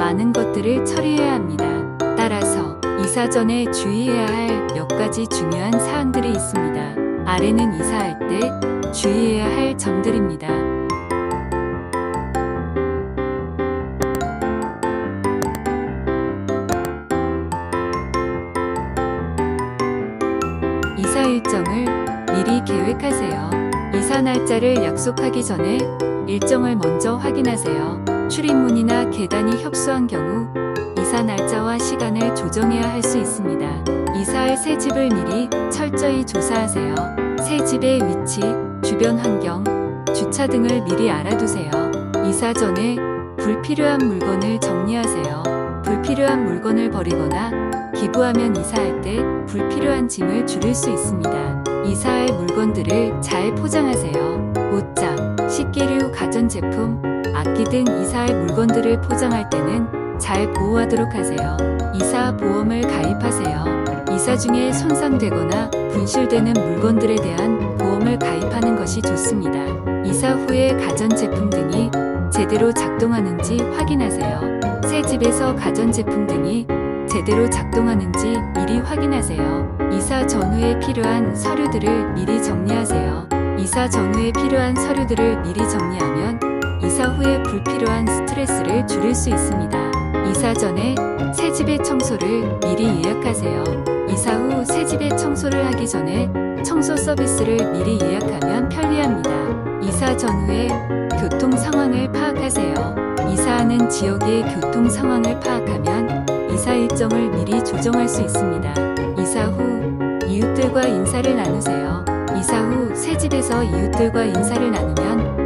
많은 것들을 처리해야 합니다. 따라서 이사 전에 주의해야 할 몇 가지 중요한 사항들이 있습니다. 아래는 이사할 때 주의해야 할 점들입니다. 이사 일정을 미리 계획하세요. 이사 날짜를 약속하기 전에 일정을 먼저 확인하세요. 출입문이나 계단이 협소한 경우 이사 날짜와 시간을 조정해야 할 수 있습니다. 이사할 새 집을 미리 철저히 조사하세요. 새 집의 위치, 주변 환경, 주차 등을 미리 알아두세요. 이사 전에 불필요한 물건을 정리하세요. 불필요한 물건을 버리거나 기부하면 이사할 때 불필요한 짐을 줄일 수 있습니다. 이사할 물건들을 잘 포장하세요. 옷장, 식기류, 가전제품, 악기 등 이사할 물건들을 포장할 때는 잘 보호하도록 하세요. 이사 보험을 가입하세요. 이사 중에 손상되거나 분실되는 물건들에 대한 보험을 가입하는 것이 좋습니다. 이사 후에 가전제품 등이 제대로 작동하는지 확인하세요. 새 집에서 가전제품 등이 제대로 작동하는지 미리 확인하세요. 이사 전후에 필요한 서류들을 미리 정리하세요. 이사 전후에 필요한 서류들을 미리 정리하면 이사 후에 불필요한 스트레스를 줄일 수 있습니다. 이사 전에 새 집의 청소를 미리 예약하세요. 이사 후 새 집의 청소를 하기 전에 청소 서비스를 미리 예약하면 편리합니다. 이사 전후에 교통 상황을 파악하세요. 이사하는 지역의 교통 상황을 파악하면 이사 일정을 미리 조정할 수 있습니다. 이사 후 이웃들과 인사를 나누세요. 이사 후 새 집에서 이웃들과 인사를 나누면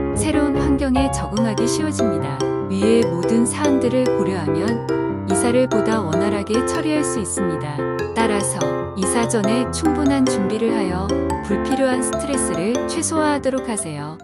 환경에 적응하기 쉬워집니다. 위의 모든 사항들을 고려하면 이사를 보다 원활하게 처리할 수 있습니다. 따라서 이사 전에 충분한 준비를 하여 불필요한 스트레스를 최소화하도록 하세요.